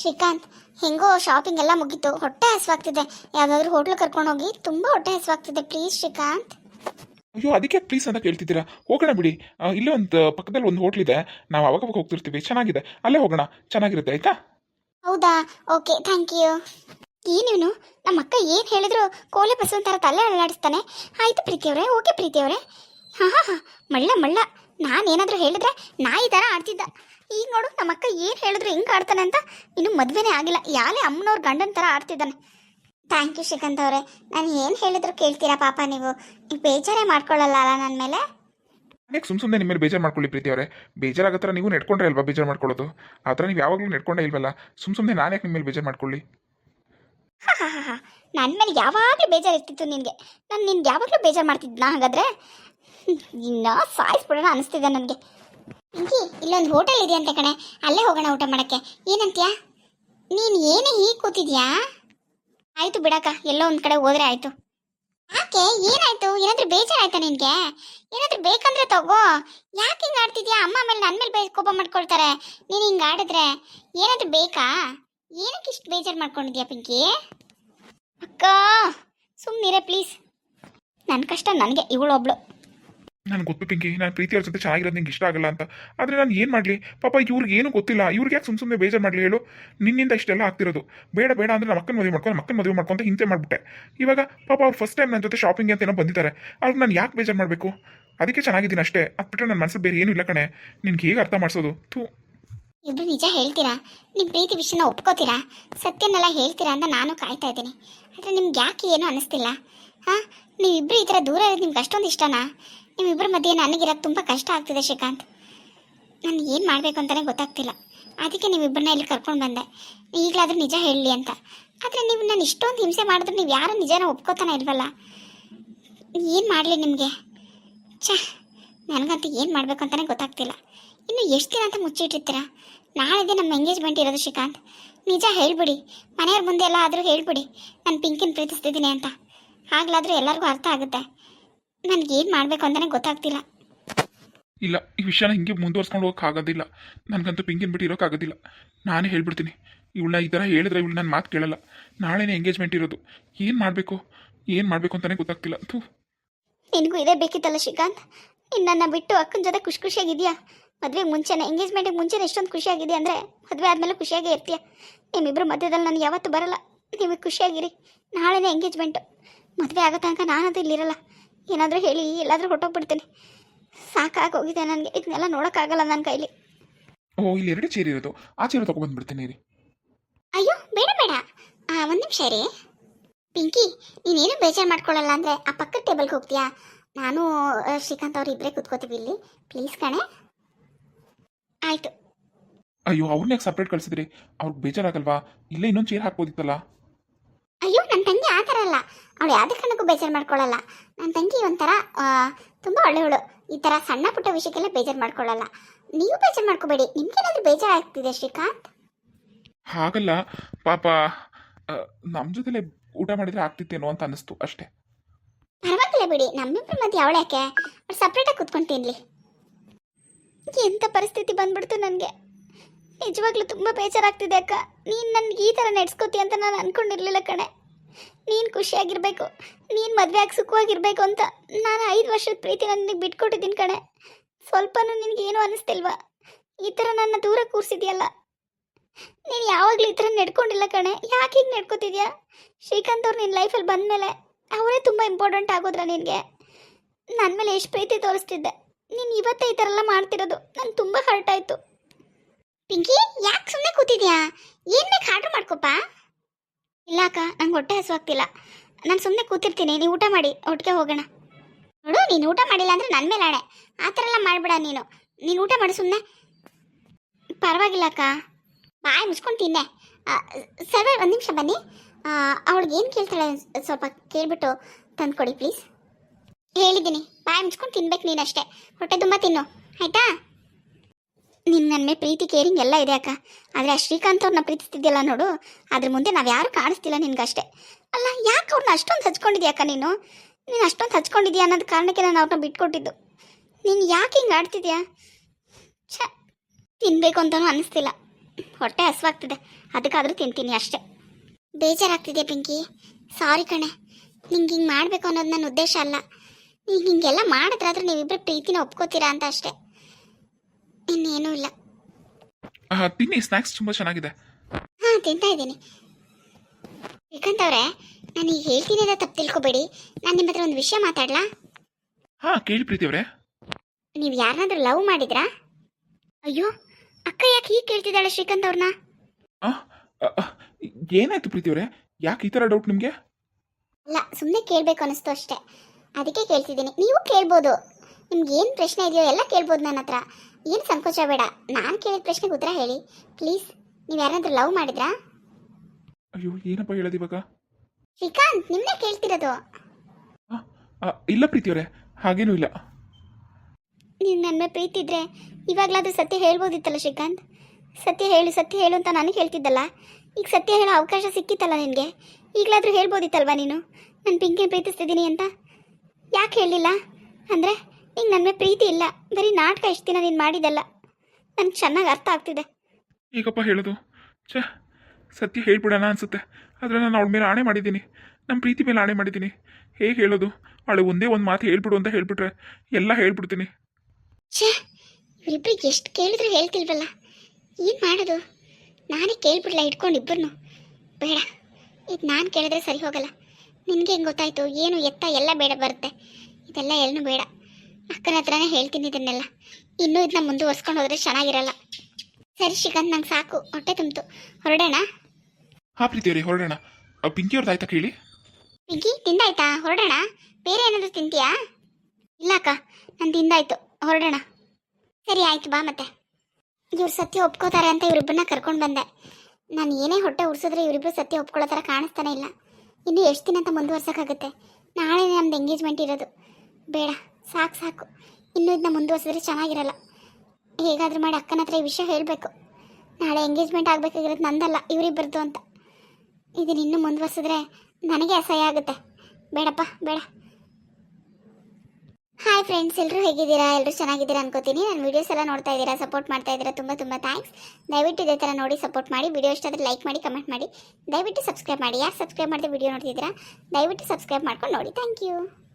ಶ್ರೀಕಾಂತ್ ಹೆಂಗೋ ಶಾಪಿಂಗ್ ಎಲ್ಲ ಮುಗೀತು. ಹೊಟ್ಟೆ ಹಸುವಾಗ್ತಿದೆ. ಯಾವುದಾದ್ರೂ ಹೋಟ್ಲು ಕರ್ಕೊಂಡು ಹೋಗಿ ತುಂಬ ಹೊಟ್ಟೆ ಹಸುವಾಗ್ತಿದೆ. ಪ್ಲೀಸ್ ಶ್ರೀಕಾಂತ್. ಅಯ್ಯೋ ಅದಕ್ಕೆ ಪ್ಲೀಸ್ ಅಂತ ಕೇಳ್ತಿದ್ದೀರಾ? ಹೋಗೋಣ ಬಿಡಿ. ಇಲ್ಲೇ ಒಂದು ಪಕ್ಕದಲ್ಲಿ ಒಂದು ಹೋಟ್ಲಿದೆ ನಾವು ಅವಾಗ ಅವಾಗ ಹೋಗ್ತಿರ್ತೀವಿ. ಚೆನ್ನಾಗಿದೆ. ಅಲ್ಲೇ ಹೋಗೋಣ. ಚೆನ್ನಾಗಿರುತ್ತೆ ಆಯ್ತಾ? ಹೌದಾ? ಓಕೆ ಥ್ಯಾಂಕ್ ಯು ಏನಿವನು ನಮ್ಮ ಅಕ್ಕ ಏನು ಹೇಳಿದ್ರು? ಕೋಲೆ ಬಸವನ್ ಥರ ತಲೆ ಅಲ್ಲಾಡಿಸ್ತಾನೆ. ಆಯ್ತು ಪ್ರೀತಿಯವರೇ ಓಕೆ ಪ್ರೀತಿಯವರೇ ಹಾಂ ಹಾಂ ಹಾಂ. ಮಳ್ಳ ಮಳ್ಳ. ನಾನೇನಾದರೂ ಹೇಳಿದ್ರೆ ಹೇಳಿದ್ರೆ ನಾಯಿ ಥರ ಆಡ್ತಿದ್ದ. ಈಗ ನೋಡು ನಮ್ಮ ಅಕ್ಕ ಏನು ಹೇಳಿದ್ರು ಹೆಂಗೆ ಆಡ್ತಾನೆ ಅಂತ ಇನ್ನು ಮದುವೆನೇ ಆಗಿಲ್ಲ. ಯಾಲೇ ಅಮ್ಮನವ್ರ ಗಂಡನ ಥರ ಆಡ್ತಿದ್ದಾನೆ. ಥ್ಯಾಂಕ್ ಯು ಶ್ರೀಕಾಂತ್ ಅವರೇ. ನಾನು ಏನು ಹೇಳಿದ್ರು ಕೇಳ್ತೀರಾ ಪಾಪ ನೀವು? ಈಗ ಬೇಜಾರೇ ಮಾಡ್ಕೊಳ್ಳಲ್ಲ ಅಲ್ಲ ನನ್ನ ಮೇಲೆ? ಯಾಕೆ ಸುಮ್ ಸುಮ್ಮನೆ ನಿಮ್ಮ ಮೇಲೆ ಬೇಜಾರು ಮಾಡ್ಕೊಳ್ಳಿ ಪ್ರೀತಿ ಅವರೇ. ಬೇಜಾರಾಗೋ ಥರ ನೀವು ನೆಡ್ಕೊಂಡ್ರೆ ಅಲ್ವಾ ಬೇಜಾರು ಮಾಡ್ಕೊಳ್ಳೋದು? ಆ ಥರ ನೀವು ಯಾವಾಗಲೂ ನೆಡ್ಕೊಂಡೇ ಇಲ್ವಲ್ಲ? ಸುಮ್ ಸುಮ್ಮನೆ ನಾನು ಯಾಕೆ ನಿಮ್ಮ ಮೇಲೆ ಬೇಜಾರು ಮಾಡ್ಕೊಳ್ಳಿ? ನನ್ನ ಮೇಲೆ ಯಾವಾಗಲೂ ಬೇಜಾರು ಇರ್ತಿತ್ತು ನಿನಗೆ. ನಾನು ನಿನ್ಗೆ ಯಾವಾಗಲೂ ಬೇಜಾರು ಮಾಡ್ತಿದ್ನಾ ಹಾಗಾದ್ರೆ? ಇನ್ನ ಸಾಯಿಸ್ಬಿಡೋಣ ಅನಿಸ್ತಿದೆ ನನಗೆ. ಪಿಂಕಿ ಇಲ್ಲೊಂದು ಹೋಟೆಲ್ ಅಂತ ಕಣೆ. ಅಲ್ಲೇ ಹೋಗೋಣ ಊಟ ಮಾಡಕ್ಕೆ. ಏನಂತ್ಯಾ? ನೀನು ಏನೇ ಹೀಗೆ ಕೂತಿದ್ಯಾ? ಆಯ್ತು ಬಿಡಕ್ಕ, ಎಲ್ಲೋ ಒಂದು ಕಡೆ ಹೋದ್ರೆ ಆಯ್ತು. ಯಾಕೆ? ಏನಾಯ್ತು? ಏನಾದ್ರೂ ಬೇಜಾರಾಯ್ತಾ ನಿನಗೆ? ಏನಾದ್ರೂ ಬೇಕಂದ್ರೆ ತಗೋ. ಯಾಕೆ ಹಿಂಗೆ ಆಡ್ತಿದ್ಯಾ? ಅಮ್ಮ ಮೇಲೆ ನನ್ನ ಮೇಲೆ ಕೋಪ ಮಾಡ್ಕೊಳ್ತಾರೆ. ನೀನು ಹಿಂಗೆ ಆಡಿದ್ರೆ ಏನಾದ್ರೂ ಬೇಕಾ? ಏನಕ್ಕೆ ಇಷ್ಟು ಬೇಜಾರು ಮಾಡ್ಕೊಂಡಿದ್ಯಾ ಪಿಂಕಿ? ಅಕ್ಕ ಸುಮ್ಮನಿರೆ ಪ್ಲೀಸ್ ನನ್ನ ಕಷ್ಟ ನನಗೆ, ಇವಳೊಬ್ಳು. ನನಗೆ ಗೊತ್ತು ಪಿಂಕಿ, ನಾನು ಪ್ರೀತಿ ಅವ್ರ ಜೊತೆ ಚೆನ್ನಾಗಿರೋದು ನಿಂಗೆ ಇಷ್ಟ ಆಗಲ್ಲ ಅಂತ. ಆದರೆ ನಾನು ಏನು ಮಾಡಲಿ? ಪಾಪ ಇವ್ರಿಗೆ ಏನು ಗೊತ್ತಿಲ್ಲ. ಇವ್ರಿಗೆ ಯಾಕೆ ಸುಮ್ಮ ಸುಮ್ಮನೆ ಬೇಜಾರು ಮಾಡಲಿ ಹೇಳು? ನಿನ್ನಿಂದ ಇಷ್ಟೆಲ್ಲ ಆಗ್ತಿರೋದು. ಬೇಡ ಬೇಡ ಅಂದರೆ ನಮ್ಮ ಅಕ್ಕನ ಮದುವೆ ಮಾಡ್ಕೊಂಡು ಅಕ್ಕನ ಮದುವೆ ಮಾಡ್ಕೊಂತ ಹಿಂಸೆ ಮಾಡಿಬಿಟ್ಟೆ. ಇವಾಗ ಪಾಪ ಅವ್ರು ಫಸ್ಟ್ ಟೈಮ್ ನನ್ನ ಜೊತೆ ಶಾಪಿಂಗ್ ಅಂತ ಏನೋ ಬಂದಿದ್ದಾರೆ. ಅವ್ರಿಗೆ ನಾನು ಯಾಕೆ ಬೇಜಾರು ಮಾಡಬೇಕು? ಅದಕ್ಕೆ ಚೆನ್ನಾಗಿದ್ದೀನಿ ಅಷ್ಟೇ. ಅದು ಬಿಟ್ಟರೆ ನನ್ನ ಮನಸ್ಸಲ್ಲಿ ಬೇರೆ ಏನೂ ಇಲ್ಲ ಕಣೆ. ನಿನ್ಗೆ ಹೇಗೆ ಅರ್ಥ ಮಾಡಿಸೋದು? ಥೂ. ಇಬ್ರು ನಿಜ ಹೇಳ್ತೀರಾ? ನಿಮ್ಮ ಪ್ರೀತಿ ವಿಷಯನ ಒಪ್ಕೋತೀರಾ? ಸತ್ಯನೆಲ್ಲ ಹೇಳ್ತೀರಾ ಅಂತ ನಾನು ಕಾಯ್ತಾ ಇದ್ದೀನಿ. ಆದರೆ ನಿಮ್ಗೆ ಯಾಕೆ ಏನೂ ಅನ್ನಿಸ್ತಿಲ್ಲ ಹಾಂ? ನೀವಿಬ್ಬರು ಈ ಥರ ದೂರ ಇರೋದು ನಿಮ್ಗೆ ಅಷ್ಟೊಂದು ಇಷ್ಟನಾ? ನಿಮ್ಮಿಬ್ಬರ ಮಧ್ಯೆ ನನಗಿರೋದು ತುಂಬ ಕಷ್ಟ ಆಗ್ತಿದೆ ಶ್ರೀಕಾಂತ್. ನಾನು ಏನು ಮಾಡಬೇಕು ಅಂತಲೇ ಗೊತ್ತಾಗ್ತಿಲ್ಲ. ಅದಕ್ಕೆ ನೀವಿಬ್ಬರನ್ನ ಇಲ್ಲಿ ಕರ್ಕೊಂಡು ಬಂದೆ. ಈಗಲಾದರೂ ನಿಜ ಹೇಳಲಿ ಅಂತ. ಆದರೆ ನೀವು ನಾನು ಇಷ್ಟೊಂದು ಹಿಂಸೆ ಮಾಡಿದ್ರೆ ನೀವು ಯಾರು ನಿಜನ ಒಪ್ಕೋತಾನೆ ಇಲ್ವಲ್ಲ? ಏನು ಮಾಡಲಿ ನಿಮಗೆ? ಛ, ನನಗಂತೂ ಏನು ಮಾಡಬೇಕು ಅಂತಲೇ ಗೊತ್ತಾಗ್ತಿಲ್ಲ. ಇನ್ನು ಎಷ್ಟು ದಿನ ಅಂತ ಮುಚ್ಚಿಟ್ಟಿರ್ತೀರಾ? ನಾಳೆದೇ ನಮ್ಮ ಎಂಗೇಜ್ಮೆಂಟ್ ಇರೋದು ಶ್ರೀಕಾಂತ್. ನಿಜ ಹೇಳಿಬಿಡಿ. ಮನೆಯವ್ರ ಮುಂದೆ ಎಲ್ಲ ಆದರೂ ಹೇಳಿಬಿಡಿ. ನಾನು ಪಿಂಕಿನ ಪ್ರೀತಿಸ್ತಿದ್ದೀನಿ ಅಂತ. ಆಗ್ಲಾದ್ರೂ ಎಲ್ಲರಿಗೂ ಅರ್ಥ ಆಗುತ್ತೆ. ನನಗೇನು ಮಾಡಬೇಕು ಅಂತಲೇ ಗೊತ್ತಾಗ್ತಿಲ್ಲ. ಇಲ್ಲ ಈ ವಿಷಯನ ಹಿಂಗೆ ಮುಂದುವರ್ಸ್ಕೊಂಡು ಹೋಗಕ್ಕೆ ಆಗೋದಿಲ್ಲ. ನನಗಂತೂ ಪಿಂಕಿನ ಬಿಟ್ಟು ಇರೋಕ್ಕಾಗೋದಿಲ್ಲ ನಾನೇ ಹೇಳ್ಬಿಡ್ತೀನಿ. ಇವಳನ್ನ ಈ ಥರ ಹೇಳಿದ್ರೆ ಇವಳು ನನ್ನ ಮಾತು ಕೇಳಲ್ಲ. ನಾಳೆನೇ ಎಂಗೇಜ್ಮೆಂಟ್ ಇರೋದು. ಏನು ಮಾಡಬೇಕು? ಏನು ಮಾಡಬೇಕು ಅಂತಲೇ ಗೊತ್ತಾಗ್ತಿಲ್ಲ. ಥೂ. ನಿನಗೂ ಇದೇ ಬೇಕಿತ್ತಲ್ಲ ಶ್ರೀಕಾಂತ್? ಇನ್ನು ನನ್ನ ಬಿಟ್ಟು ಅಕ್ಕನ ಜೊತೆ ಖುಷಿ ಖುಷಿಯಾಗಿದೆಯಾ? ಮದುವೆಗೆ ಮುಂಚೆನೆ ಎಂಗೇಜ್ಮೆಂಟಿಗೆ ಮುಂಚೆನೆ ಎಷ್ಟೊಂದು ಖುಷಿಯಾಗಿದೆ ಅಂದರೆ ಮದುವೆ ಆದಮೇಲೆ ಖುಷಿಯಾಗೇ ಇರ್ತೀಯ? ನಿಮ್ಮಿಬ್ಬರ ಮಧ್ಯದಲ್ಲಿ ನಾನು ಯಾವತ್ತೂ ಬರಲ್ಲ. ನಿಮಗೆ ಖುಷಿಯಾಗಿರಿ. ನಾಳೆನೇ ಎಂಗೇಜ್ಮೆಂಟು ಮದುವೆ ಆಗೋ ತನಕ ನಾನಂತೂ ಇಲ್ಲಿರಲ್ಲ. ಏನಾದರೂ ಹೇಳಿ ಎಲ್ಲಾದರೂ ಹೊಟ್ಟೋಗ್ಬಿಡ್ತೀನಿ ಸಾಕಾಗೋಗಿದೆ ನನಗೆ. ಇದನ್ನೆಲ್ಲ ನೋಡೋಕ್ಕಾಗಲ್ಲ ನನ್ನ ಕೈಲಿ. ಓ ಇಲ್ಲಿ ಎರಡು ಚೇರ್ ಇರೋದು. ಆ ಚೇರ್ ತೊಗೊಬಂದ್ಬಿಡ್ತೀನಿ ರೀ ಅಯ್ಯೋ ಬೇಡ ಬೇಡ. ಒಂದು ನಿಮಿಷ ರೀ ಪಿಂಕಿ ನೀನೇನು ಬೇಜಾರು ಮಾಡ್ಕೊಳ್ಳಲ್ಲ ಅಂದರೆ ಆ ಪಕ್ಕದ ಟೇಬಲ್ಗೆ ಹೋಗ್ತೀಯಾ? ನಾನು ಆ, ಶ್ರೀಕಾಂತ್ ಅವ್ರು ಇಬ್ಬರೇ ಕೂತ್ಕೋತೀವಿ ಇಲ್ಲಿ. ಪ್ಲೀಸ್ ಕಣೆ. ಆಯಿತು. ಅಯ್ಯೋ ಅವ್ರನ್ನ ಯಾಕೆ ಸಪ್ರೇಟ್ ಕಳಿಸಿದ್ರಿ? ಅವ್ರಿಗೆ ಬೇಜಾರಾಗಲ್ವಾ? ಇಲ್ಲೇ ಇನ್ನೊಂದು ಚೇರ್ ಹಾಕ್ಬೋದಿತ್ತಲ್ಲ. ಅಯ್ಯೋ ಆ ಥರ ಅಲ್ಲ. ಅವಳು ಯಾವುದೇ ಕಾರಣಕ್ಕೂ ಬೇಜಾರು ಮಾಡ್ಕೊಳ್ಳಲ್ಲ ನನ್ನ ತಂಗಿ ಒಂಥರ ತುಂಬ ಒಳ್ಳೆಯವಳು. ಈ ಥರ ಸಣ್ಣ ಪುಟ್ಟ ವಿಷಯಕ್ಕೆಲ್ಲ ಬೇಜಾರು ಮಾಡ್ಕೊಳ್ಳಲ್ಲ ನೀವು ಬೇಜಾರು ಮಾಡ್ಕೋಬೇಡಿ. ನಿಮ್ಗೇನಾದ್ರೂ ಬೇಜಾರು ಆಗ್ತಿದೆ ಶ್ರೀಕಾಂತ್? ಹಾಗಲ್ಲ. ಪಾಪ ನಮ್ಮ ಜೊತೆಲೆ ಊಟ ಮಾಡಿದ್ರೆ ಆಗ್ತಿತ್ತೇನೋ ಅಂತ ಅನ್ನಿಸ್ತು ಅಷ್ಟೇ. ಪರವಾಗಿಲ್ಲ ಬಿಡಿ. ನಮ್ಮಿಬ್ಬರ ಮಧ್ಯೆ ಅವಳು ಯಾಕೆ? ಅವ್ರು ಸಪ್ರೇಟಾಗಿ ಕುತ್ಕೊಂಡು ತಿನ್ಲಿ. ಎಂಥ ಪರಿಸ್ಥಿತಿ ಬಂದ್ಬಿಡ್ತು ನನಗೆ. ನಿಜವಾಗ್ಲೂ ತುಂಬ ಬೇಜಾರಾಗ್ತಿದೆ ಅಕ್ಕ. ನೀನು ನನಗೆ ಈ ಥರ ನಡೆಸ್ಕೋತಿ ಅಂತ ನಾನು ಅನ್ಕೊಂಡಿರ್ಲಿಲ್ಲ ಕಣೆ. ನೀನು ಖುಷಿಯಾಗಿರಬೇಕು, ನೀನು ಮದುವೆ ಆಗಿ ಸುಖವಾಗಿರಬೇಕು ಅಂತ ನಾನು ಐದು ವರ್ಷದ ಪ್ರೀತಿ ನನಗೆ ಬಿಟ್ಕೊಟ್ಟಿದ್ದೀನಿ ಕಣೆ. ಸ್ವಲ್ಪನೂ ನಿನಗೇನು ಅನ್ನಿಸ್ತಿಲ್ವಾ ಈ ಥರ ನನ್ನ ದೂರ ಕೂರಿಸಿದ್ಯಲ್ಲ. ನೀನು ಯಾವಾಗಲೂ ಈ ಥರ ನಡ್ಕೊಂಡಿಲ್ಲ ಕಣೆ. ಯಾಕೆ ಹೀಗೆ ನಡ್ಕೋತಿದ್ಯಾ? ಶ್ರೀಕಾಂತ್ ಅವ್ರು ನಿನ್ನ ಲೈಫಲ್ಲಿ ಬಂದಮೇಲೆ ಅವರೇ ತುಂಬ ಇಂಪಾರ್ಟೆಂಟ್ ಆಗೋದ್ರ ನಿನಗೆ? ನನ್ನ ಮೇಲೆ ಎಷ್ಟು ಪ್ರೀತಿ ತೋರಿಸ್ತಿದ್ದೆ. ನೀನು ಇವತ್ತೇ ಈ ಥರ ಎಲ್ಲ ಮಾಡ್ತಿರೋದು ನಂಗೆ ತುಂಬ ಹರ್ಟ್ ಆಯಿತು. ಪಿಂಕಿ, ಯಾಕೆ ಸುಮ್ಮನೆ ಕೂತಿದ್ಯಾ? ಏನು ಬೇಕು ಆರ್ಡ್ರ್ ಮಾಡ್ಕೊಪ್ಪ. ಇಲ್ಲ ಅಕ್ಕ, ನಂಗೆ ಹೊಟ್ಟೆ ಹಸುವಾಗ್ತಿಲ್ಲ ನಾನು ಸುಮ್ಮನೆ ಕೂತಿರ್ತೀನಿ, ನೀವು ಊಟ ಮಾಡಿ, ಒಟ್ಟಿಗೆ ಹೋಗೋಣ. ನೋಡು, ನೀನು ಊಟ ಮಾಡಿಲ್ಲ ಅಂದರೆ ನನ್ನ ಮೇಲೆ ಆಣೆ. ಆ ಥರ ಎಲ್ಲ ಮಾಡಬೇಡ ನೀನು. ನೀನು ಊಟ ಮಾಡಿ ಸುಮ್ಮನೆ ಪರವಾಗಿಲ್ಲ ಅಕ್ಕ. ಬಾಯಿ ಮುಚ್ಕೊಂಡು ತಿನ್ನೆ. ಸರ್ವೆ, ಒಂದು ನಿಮಿಷ ಬನ್ನಿ. ಅವಳಿಗೆ ಏನು ಕೇಳ್ತಾಳೆ ಸ್ವಲ್ಪ ಕೇಳಿಬಿಟ್ಟು ತಂದುಕೊಡಿ ಪ್ಲೀಸ್ ಹೇಳಿದ್ದೀನಿ. ಬಾಯಿ ಮುಚ್ಕೊಂಡು ತಿನ್ಬೇಕು ನೀನಷ್ಟೇ ಹೊಟ್ಟೆ ತುಂಬ ತಿನ್ನು. ಆಯ್ತಾ? ನಿನ್ನ ನನ್ನ ಮೇಲೆ ಪ್ರೀತಿ ಕೇರಿಂಗ್ ಎಲ್ಲ ಇದೆ ಅಕ್ಕ. ಆದರೆ ಆ ಶ್ರೀಕಾಂತ್ ಅವ್ರನ್ನ ಪ್ರೀತಿಸ್ತಿದ್ಯಲ್ಲ ನೋಡು, ಅದ್ರ ಮುಂದೆ ನಾವು ಯಾರು ಕಾಣಿಸ್ತಿಲ್ಲ ನಿನಗಷ್ಟೇ. ಅಲ್ಲ, ಯಾಕೆ ಅವ್ರನ್ನ ಅಷ್ಟೊಂದು ಹಚ್ಕೊಂಡಿದ್ಯಾ ಅಕ್ಕ ನೀನು? ನೀನು ಅಷ್ಟೊಂದು ಹಚ್ಕೊಂಡಿದ್ಯಾ ಅನ್ನೋದು ಕಾರಣಕ್ಕೆ ನಾನು ಅವ್ರನ್ನ ಬಿಟ್ಕೊಟ್ಟಿದ್ದು. ನೀನು ಯಾಕೆ ಹಿಂಗೆ ಆಡ್ತಿದ್ಯಾ? ಛ ತಿನ್ನಬೇಕು ಅಂತಲೂ ಅನಿಸ್ತಿಲ್ಲ. ಹೊಟ್ಟೆ ಹಸುವಾಗ್ತಿದೆ, ಅದಕ್ಕಾದರೂ ತಿಂತೀನಿ ಅಷ್ಟೇ. ಬೇಜಾರಾಗ್ತಿದೆ ಪಿಂಕಿ? ಸಾರಿ ಕಣೆ, ನಿಂಗೆ ಹಿಂಗೆ ಮಾಡಬೇಕು ಅನ್ನೋದು ನನ್ನ ಉದ್ದೇಶ ಅಲ್ಲ. ಈಗ ಹಿಂಗೆಲ್ಲ ಮಾಡಿದ್ರಾದ್ರೂ ನೀವಿಬ್ಬರು ಪ್ರೀತಿನ ಒಪ್ಕೋತೀರಾ ಅಂತ ಅಷ್ಟೇ. ಇನ್ನೇನೂ ಇಲ್ಲ. ಆ, ತಿನ್ನಿ ಸ್ನ್ಯಾಕ್ಸ್ ತುಂಬಾ ಚೆನ್ನಾಗಿದೆ. ಹಾ ತಿಂತಾ ಇದ್ದೀನಿ. ಶ್ರೀಕಾಂತ್ ಅವರೇ ನಾನು ಈಗ ಹೇಳ್ತೀನಿ ಅಂತ ತಪ್ಪು ತಿಳ್ಕೊಬೇಡಿ. ನಾನು ನಿಮ್ಮ ಹತ್ರ ಒಂದು ವಿಷಯ ಮಾತಾಡ್ಲಾ? ಹಾ ಕೇಳಿ ಪ್ರೀತಿ ಅವರೇ. ನೀವು ಯಾರನ್ನಾದ್ರೂ ಲವ್ ಮಾಡಿದ್ರಾ? ಅಯ್ಯೋ ಅಕ್ಕ ಯಾಕೆ ಹೀಗೆ ಕೇಳ್ತಿದ್ದಾಳೆ ಶ್ರೀಕಾಂತ್ ಅವ್ರನ್ನ ಆ, ಆ, ಆ, ಏನಾಯ್ತು ಪ್ರೀತಿ ಅವರೇ? ಯಾಕೆ ಈ ಥರ ಡೌಟ್ ನಿಮಗೆ? ಅಲ್ಲ ಸುಮ್ಮನೆ ಕೇಳಬೇಕು ಅನಿಸ್ತು ಅಷ್ಟೇ. ಅದಕ್ಕೆ ಕೇಳ್ತಿದ್ದೀನಿ. ನೀವು ಕೇಳ್ಬೋದು. ನಿಮ್ಗೆ ಏನು ಪ್ರಶ್ನೆ ಇದೆಯೋ ಎಲ್ಲ ಕೇಳ್ಬೋದು ನನ್ನ ಹತ್ರ. ಏನು ಸಂಕೋಚ ಬೇಡ. ನಾನು ಕೇಳಿದ ಪ್ರಶ್ನೆಗೆ ಉತ್ತರ ಹೇಳಿ. ಪ್ಲೀಸ್ ನೀವು ಯಾರಾದರೂ ಲವ್ ಮಾಡಿದ್ರಾ? ಅಯ್ಯೋ ಏನಪ್ಪ ಹೇಳೋದು ಇವಾಗ? ಶ್ರೀಕಾಂತ್ ನಿಮ್ಮನ್ನೇ ಕೇಳ್ತಿರೋದು. ಆ, ಇಲ್ಲ ಪ್ರೀತಿ ಅವರೇ ಹಾಗೇನೂ ಇಲ್ಲ. ನೀನು ನನ್ನ ಮೇಲೆ ಪ್ರೀತಿ ಇದ್ರೆ ಇವಾಗಲಾದ್ರೂ ಸತ್ಯ ಹೇಳ್ಬೋದಿತ್ತಲ್ಲ ಶ್ರೀಕಾಂತ್? ಸತ್ಯ ಹೇಳು ಸತ್ಯ ಹೇಳು ಅಂತ ನನಗೆ ಹೇಳ್ತಿದ್ದಲ್ಲ. ಈಗ ಸತ್ಯ ಹೇಳೋ ಅವಕಾಶ ಸಿಕ್ಕಿತ್ತಲ್ಲ ನಿನಗೆ? ಈಗಲಾದರೂ ಹೇಳ್ಬೋದಿತ್ತಲ್ವಾ ನೀನು? ನಾನು ಪಿಂಕಿನ ಪ್ರೀತಿಸ್ತಿದ್ದೀನಿ ಅಂತ? ಯಾಕೆ ಹೇಳಿಲ್ಲ ಅಂದರೆ ಈಗ ನನ್ನ ಮೇಲೆ ಪ್ರೀತಿ ಇಲ್ಲ. ಬರೀ ನಾಟಕ ಎಷ್ಟು ದಿನ ನೀನು ಮಾಡಿದಲ್ಲ ನನಗೆ ಚೆನ್ನಾಗಿ ಅರ್ಥ ಆಗ್ತಿದೆ. ಈಗಪ್ಪ ಹೇಳೋದು ಛೇ ಸತ್ಯ ಹೇಳ್ಬಿಡೋಣ ಅನ್ಸುತ್ತೆ. ಆದರೆ ನಾನು ಅವಳ ಮೇಲೆ ಆಣೆ ಮಾಡಿದ್ದೀನಿ. ನಮ್ಮ ಪ್ರೀತಿ ಮೇಲೆ ಆಣೆ ಮಾಡಿದ್ದೀನಿ. ಹೇಗೆ ಹೇಳೋದು? ಅವಳು ಒಂದೇ ಒಂದು ಮಾತು ಹೇಳ್ಬಿಡು ಅಂತ ಹೇಳ್ಬಿಟ್ರೆ ಎಲ್ಲ ಹೇಳ್ಬಿಡ್ತೀನಿ. ಛೇ ಎಷ್ಟು ಕೇಳಿದ್ರು ಹೇಳ್ತಿಲ್ವಲ್ಲ? ಏನು ಮಾಡೋದು? ನಾನೇ ಕೇಳ್ಬಿಡಲ್ಲ ಇಟ್ಕೊಂಡು ಇಬ್ಬರನ್ನು ಬೇಡ ಇದು ನಾನು ಕೇಳಿದ್ರೆ ಸರಿ ಹೋಗಲ್ಲ. ನಿನಗೆ ಹೆಂಗೆ ಗೊತ್ತಾಯ್ತು? ಏನು ಎತ್ತ ಎಲ್ಲ ಬೇಡ ಬರುತ್ತೆ. ಇದೆಲ್ಲ ಎಲ್ಲನೂ ಬೇಡ. ಅಕ್ಕನ ಹತ್ರನೇ ಹೇಳ್ತೀನಿ ಇದನ್ನೆಲ್ಲ. ಇನ್ನೂ ಇದನ್ನ ಮುಂದುವರ್ಸ್ಕೊಂಡು ಹೋದ್ರೆ ಚೆನ್ನಾಗಿರಲ್ಲ. ಸರಿ ಶ್ರೀಕಾಂತ್ ನಂಗೆ ಸಾಕು. ಹೊಟ್ಟೆ ತುಂಬಿತು. ಹೊರಡೋಣ? ಹಾ ಪ್ರೀತಿ ಅವರೇ ಹೊರಡೋಣ. ಆ, ಪಿಂಕಿ ಅವ್ರದ್ದು ಆಯ್ತಾ ಕೇಳಿ? ಪಿಂಕಿ ತಿಂದಾಯ್ತಾ? ಹೊರಡೋಣ? ಬೇರೆ ಏನಾದರೂ ತಿಂತೀಯಾ? ಇಲ್ಲ ಅಕ್ಕ ನಾನು ತಿಂದಾಯ್ತು. ಹೊರಡೋಣ. ಸರಿ ಆಯ್ತು ಬಾ ಮತ್ತೆ. ಇವ್ರು ಸತ್ಯ ಒಪ್ಕೋತಾರೆ ಅಂತ ಇವರಿಬ್ಬರನ್ನ ಕರ್ಕೊಂಡು ಬಂದೆ. ನಾನು ಏನೇ ಹೊಟ್ಟೆ ಉರ್ಸಿದ್ರೆ ಇವರಿಬ್ಬರು ಸತ್ಯ ಒಪ್ಕೊಳ್ಳೋ ಥರ ಕಾಣಿಸ್ತಾನೆ ಇಲ್ಲ. ಇನ್ನು ಎಷ್ಟು ದಿನ ಅಂತ ಮುಂದುವರ್ಸೋಕ್ಕಾಗುತ್ತೆ? ನಾಳೆ ನಮ್ದು ಎಂಗೇಜ್ಮೆಂಟ್ ಇರೋದು. ಬೇಡ. ಸಾಕು ಸಾಕು. ಇನ್ನೂ ಇದನ್ನ ಮುಂದುವರ್ಸಿದ್ರೆ ಚೆನ್ನಾಗಿರಲ್ಲ. ಹೇಗಾದರೂ ಮಾಡಿ ಅಕ್ಕನ ಹತ್ರ ಈ ವಿಷಯ ಹೇಳಬೇಕು. ನಾಳೆ ಎಂಗೇಜ್ಮೆಂಟ್ ಆಗಬೇಕಾಗಿರೋದು ನಂದಲ್ಲ ಇವರಿಬ್ಬರದು ಅಂತ. ಇದನ್ನ ಇನ್ನೂ ಮುಂದುವರ್ಸಿದ್ರೆ ನನಗೆ ಅಸಹ್ಯ ಆಗುತ್ತೆ. ಬೇಡಪ್ಪ, ಬೇಡ. ಹಾಯ್ ಫ್ರೆಂಡ್ಸ್ ಎಲ್ಲರೂ ಹೇಗಿದ್ದೀರಾ? ಎಲ್ಲರೂ ಚೆನ್ನಾಗಿದ್ದೀರಾ ಅನ್ಕೋತೀನಿ. ನನ್ನ ವೀಡಿಯೋಸ್ ಎಲ್ಲ ನೋಡ್ತಾ ಇದ್ದೀರಾ? ಸಪೋರ್ಟ್ ಮಾಡ್ತಾ ಇದ್ದೀರಾ? ತುಂಬ ತುಂಬ ಥ್ಯಾಂಕ್ಸ್ ದಯವಿಟ್ಟು ಇದೇ ಥರ ನೋಡಿ ಸಪೋರ್ಟ್ ಮಾಡಿ. ವಿಡಿಯೋ ಇಷ್ಟ ಆದರೆ ಲೈಕ್ ಮಾಡಿ ಕಮೆಂಟ್ ಮಾಡಿ. ದಯವಿಟ್ಟು ಸಬ್ಸ್ಕ್ರೈಬ್ ಮಾಡಿ. ಯಾರು ಸಬ್ಸ್ಕ್ರೈಬ್ ಮಾಡಿದೆ ವಿಡಿಯೋ ನೋಡ್ತಿದ್ದೀರಾ? ದಯವಿಟ್ಟು ಸಬ್ಸ್ಕ್ರೈಬ್ ಮಾಡ್ಕೊಂಡು ನೋಡಿ. Thank you